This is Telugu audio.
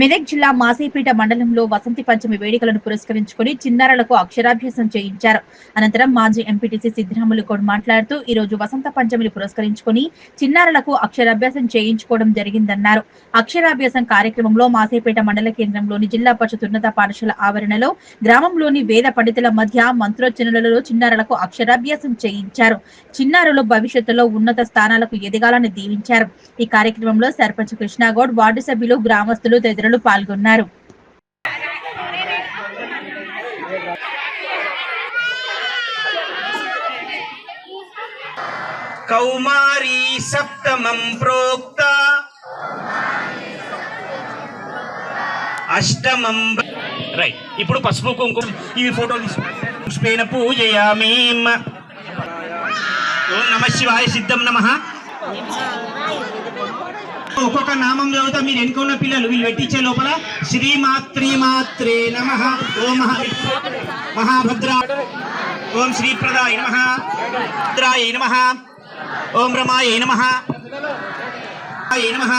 మెదక్ జిల్లా మాసేపేట మండలంలో వసంతి పంచమి వేడుకలను పురస్కరించుకుని చిన్నారులకు అక్షరాభ్యాసం చేయించారు. అనంతరం మాజీ ఎంపీటీసీ సిద్ధరాములు గౌడ్ మాట్లాడుతూ ఈ రోజు వసంత పంచమిని పురస్కరించుకుని చిన్నారులకు అక్షరాభ్యాసం చేయించుకోవడం జరిగిందన్నారు. అక్షరాభ్యాసం కార్యక్రమంలో మాసేపేట మండల కేంద్రంలోని జిల్లా పరిషత్ ఉన్నత పాఠశాల ఆవరణలో గ్రామంలోని వేద పండితుల మధ్య మంత్రోచ్చరణలలో చిన్నారులకు అక్షరాభ్యాసం చేయించారు. చిన్నారులు భవిష్యత్తులో ఉన్నత స్థానాలకు ఎదగాలని దీవించారు. ఈ కార్యక్రమంలో సర్పంచ్ కృష్ణాగౌడ్ వార్డు సభ్యులు గ్రామస్తులు తదితరులు పాల్గొన్నారు. కౌమారీ సప్తమం ప్రోక్త. అష్టమం రైట్. ఇప్పుడు పసుపు కుంకుమ ఈ ఫోటో పుష్పేన పూజయామి. ఓం నమ శివాయ సిద్ధం నమ. ఒక్కొక్క నామం చదువుతా మీరు ఎన్నుకున్న పిల్లలు వీళ్ళు పెట్టించే లోపల శ్రీమాత్రిమాత్రే నమ. ఓం మహా మహాభద్ర ఓం శ్రీప్రదాయ నమ. భద్రాయ నమ. ఓం రమాయ నమ. నమ.